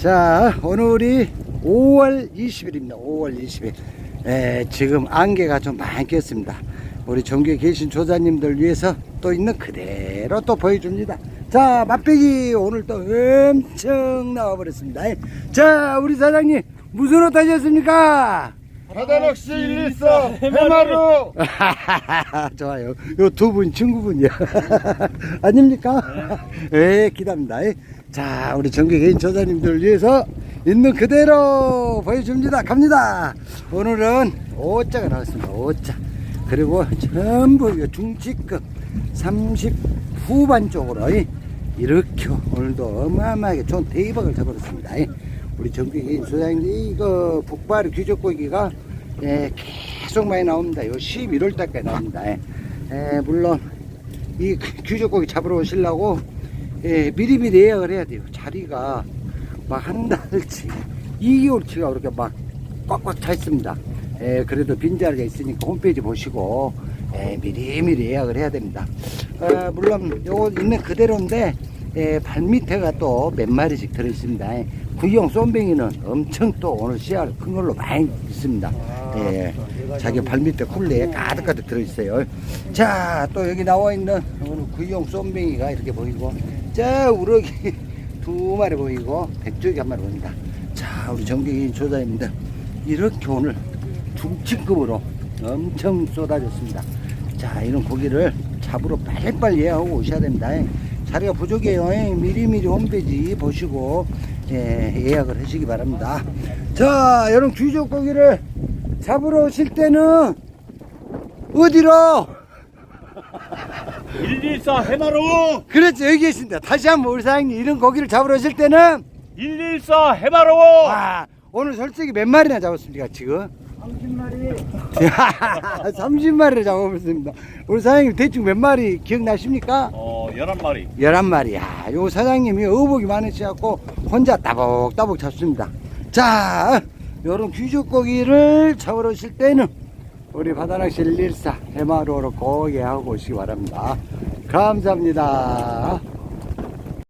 자, 오늘이 5월 20일입니다. 5월 20일. 에, 지금 안개가 좀 많이 꼈습니다. 우리 전국에 계신 조사님들 위해서 또 있는 그대로 또 보여줍니다. 자, 맛배기 오늘 또 엄청 나와버렸습니다. 자, 우리 사장님, 무슨 옷 하셨습니까? 바다낚시 114 해마루 좋아요. 요 두 분 친구분이야. 아닙니까? 예, 기답니다. 자, 우리 전국에 계신 조사님들 위해서 있는 그대로 보여줍니다. 갑니다. 오늘은 5자가 나왔습니다. 5자. 그리고 전부 이 중치급 30 후반 쪽으로 이렇게 오늘도 어마어마하게 좋은 대박을 잡아줬습니다. 우리 전국에 계신 조사님들이 이거 북발 귀족고기가 예, 계속 많이 나옵니다. 요 11월 달까지 나옵니다. 예. 예, 물론 이 귀족고기 잡으러 오시려고 예, 미리미리 예약을 해야 돼요. 자리가 막 한 달치, 2개월치가 그렇게 막 꽉꽉 차 있습니다. 예, 그래도 빈자리가 있으니까 홈페이지 보시고 예, 미리미리 예약을 해야 됩니다. 어, 물론 요거 있는 그대로인데 예, 발밑에가 또 몇 마리씩 들어있습니다. 예, 구형 쏨뱅이는 엄청 또 오늘 씨알 큰 걸로 많이 있습니다. 예, 자기 발밑에 쿨레에 가득가득 들어있어요. 자, 또 여기 나와 있는 구형 쏨뱅이가 이렇게 보이고, 자, 우럭이 두 마리 보이고, 백조기 한 마리 보입니다. 자, 우리 정경인 조사입니다. 이렇게 오늘 중치급으로 엄청 쏟아졌습니다. 자, 이런 고기를 잡으러 빨리빨리 예약하고 오셔야 됩니다. 자리가 부족해요. 미리미리 홈페이지 보시고 예, 예약을 하시기 바랍니다. 자, 여러분 귀족 고기를 잡으러 오실 때는 어디로? 114 해마루 그렇죠, 여기 계신다. 다시 한번 우리 사장님 이런 고기를 잡으러 오실 때는 114 해마루 와, 오늘 솔직히 몇 마리나 잡았습니까, 지금? 30마리. 30마리를 잡아봤습니다. 우리 사장님 대충 몇 마리 기억나십니까? 어 11마리 11마리. 야, 요 사장님이 어복이 많으셔갖고 혼자 따복따복 잡습니다. 자, 요런 귀족고기를 잡으러 오실 때는 우리 바다낚시 114 해마로로 고개 하고 오시기 바랍니다. 감사합니다.